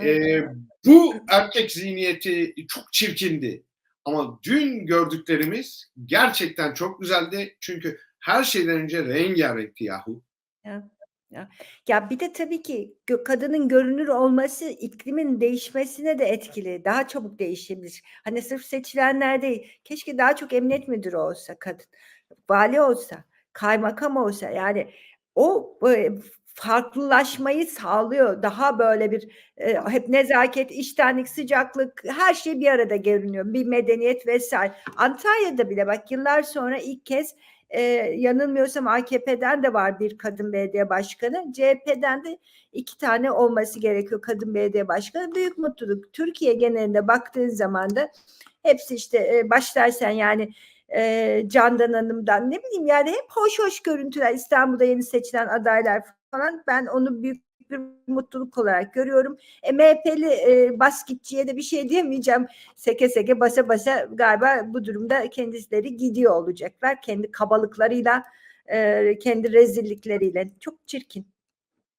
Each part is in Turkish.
Eee, bu erkek zihniyeti çok çirkindi ama dün gördüklerimiz gerçekten çok güzeldi. Çünkü her şeyden önce rengarenkti yahu. Ya, ya. Ya, bir de tabii ki kadının görünür olması iklimin değişmesine de etkili. Daha çabuk değişebilir. Hani, sırf seçilenler değil, keşke daha çok emniyet müdürü olsa kadın, vali olsa, kaymakam olsa. Yani o, eee, farklılaşmayı sağlıyor. Daha böyle bir, eee, hep nezaket, içtenlik, sıcaklık, her şey bir arada görünüyor. Bir medeniyet vs. Antalya'da bile bak yıllar sonra ilk kez, eee, yanılmıyorsam AKP'den de var bir kadın belediye başkanı. CHP'den de 2 tane olması gerekiyor kadın belediye başkanı. Büyük mutluluk. Türkiye genelinde baktığın zaman da hepsi işte, eee, başlarsan yani, eee, Candan Hanım'dan ne bileyim yani hep hoş hoş görüntüler. İstanbul'da yeni seçilen adaylar falan. Ben onu büyük bir mutluluk olarak görüyorum. E, MHP'li, eee, basketçiye de bir şey diyemeyeceğim. Seke seke, basa basa galiba bu durumda kendileri gidiyor olacaklar. Kendi kabalıklarıyla, eee, kendi rezillikleriyle. Çok çirkin.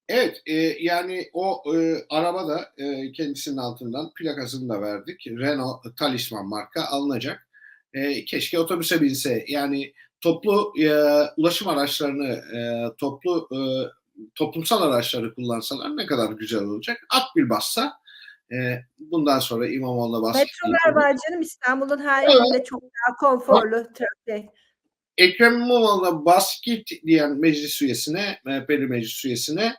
Evet, eee, yani o, eee, araba da, eee, kendisinin altından plakasını da verdik. Renault Talisman marka alınacak. Eee, keşke otobüse binse. Yani toplu, eee, ulaşım araçlarını, eee, toplu, eee, toplumsal araçları kullansalar ne kadar güzel olacak. Akbil bassa, eee, bundan sonra İmamoğlu'na basket Metrolar var canım İstanbul'un her Evet. yerinde çok daha konforlu trafiğe. Ekrem İmamoğlu'na bas git diyen meclis üyesine, MHP'li meclis üyesine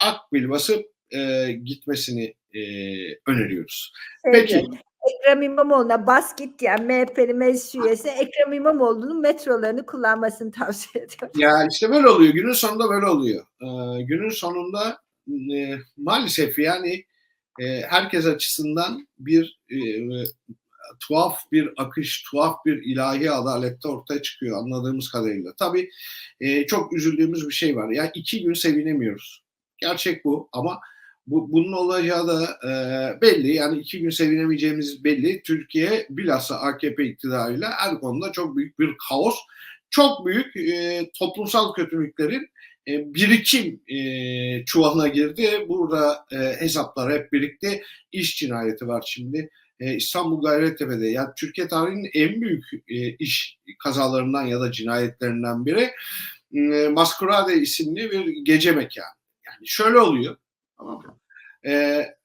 akbil basıp, eee, gitmesini, eee, öneriyoruz. Peki. Evet. Ekrem İmamoğlu'na bas git diyen MHP'li meclis üyesi Ekrem İmamoğlu'nun metrolarını kullanmasını tavsiye ediyor. Ya, işte böyle oluyor. Günün sonunda böyle oluyor. Eee, günün sonunda, eee, maalesef yani, eee, herkes açısından bir, eee, tuhaf bir akış, tuhaf bir ilahi adalet de ortaya çıkıyor anladığımız kadarıyla. Tabii, eee, çok üzüldüğümüz bir şey var. Ya 2 gün sevinemiyoruz. Gerçek bu ama bu bunun olacağı da, eee, belli. Yani 2 gün sevinemeyeceğimiz belli. Türkiye bilhassa AKP iktidarıyla her konuda çok büyük bir kaos, çok büyük, eee, toplumsal kötülüklerin, eee, birikim, eee, çuvalına girdi. Burada, eee, hesaplar hep birlikte. İş cinayeti var şimdi. Eee, İstanbul Gayrettepe'de. Ya Türkiye tarihinin en büyük, eee, iş kazalarından ya da cinayetlerinden biri. Eee, Masquerade isimli bir gece mekânı. Yani şöyle oluyor, tamam mı?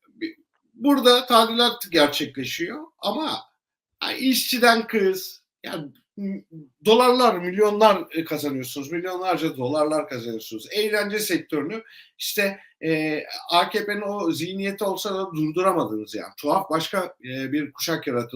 Bi burada tadilat gerçekleşiyor ama ha, işçiden kız, ya m dolarlar, milyonlar, eee, kazanıyorsunuz. Milyonlarca dolarlar kazanıyorsunuz. Eğlence sektörünü işte, eee, AKP'nin o zihniyeti olsa da durduramadınız yani. Tuhaf başka, eee, bir kuşak yaratıldı.